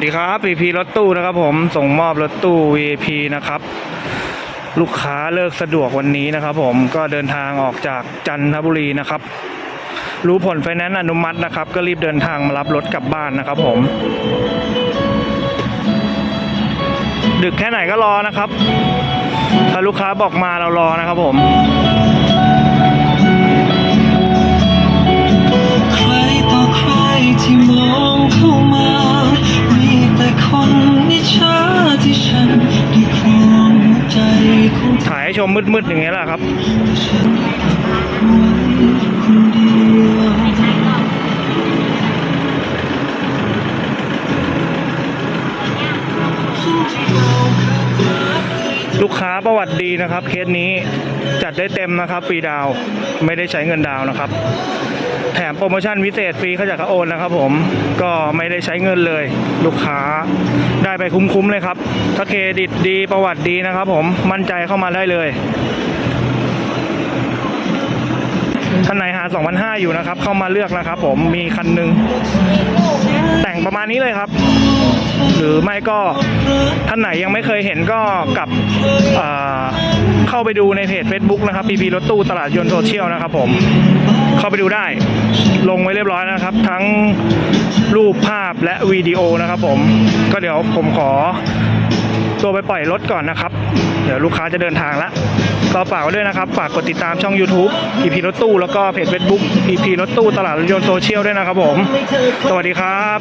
สวัสดีครับ VP รถตู้นะครับผมส่งมอบรถตู้ VP นะครับ ลูกค้าเลิกสะดวกวันนี้นะครับ ผมก็เดินทางออกจากจันทบุรีนะครับ รู้ผลไฟแนนซ์อนุมัตินะครับ ก็รีบเดินทางมารับรถกลับบ้านนะครับ ผม ดึกแค่ไหนก็รอนะครับ ถ้าลูกค้าบอกมาเรารอนะครับผม ถ่ายให้ชมมืดๆอย่างเงี้ยแหละครับลูกค้าประวัติดีนะครับ เคสนี้จัดได้เต็มนะครับฟรีดาวไม่ได้ใช้เงินดาวนะครับ มโปรโมชั่นพิเศษฟรีเขาจากเขาโอนนะครับผมก็ไม่ได้ใช้เงินเลย ลูกค้าได้ไปคุ้มๆเลยครับ ถ้าเครดิตดีประวัติดีนะครับผมมั่นใจเข้ามาได้เลยท่านไหนหา2,500อยู่นะครับ เข้ามาเลือกนะครับผมมีคันหนึ่งแต่งประมาณนี้เลยครับ หรือไม่ก็ท่านไหนยังไม่เคยเห็นก็กลับอ่อเข้าไปดูในเพจ Facebook นะครับ PP รถตู้ตลาดยนต์โซเชียลนะครับผม เข้าไปดูได้ ลงไว้เรียบร้อยนะครับ ทั้งรูปภาพและวิดีโอนะครับผม ก็เดี๋ยวผมขอตัวไปปล่อยรถก่อนนะครับ เดี๋ยวลูกค้าจะเดินทางละก็ฝากไว้ด้วยนะครับ ฝากกดติดตามช่อง YouTube PP รถตู้แล้วก็เพจ Facebook PP รถตู้ตลาดรถยนต์โซเชียลด้วยนะครับผม สวัสดีครับ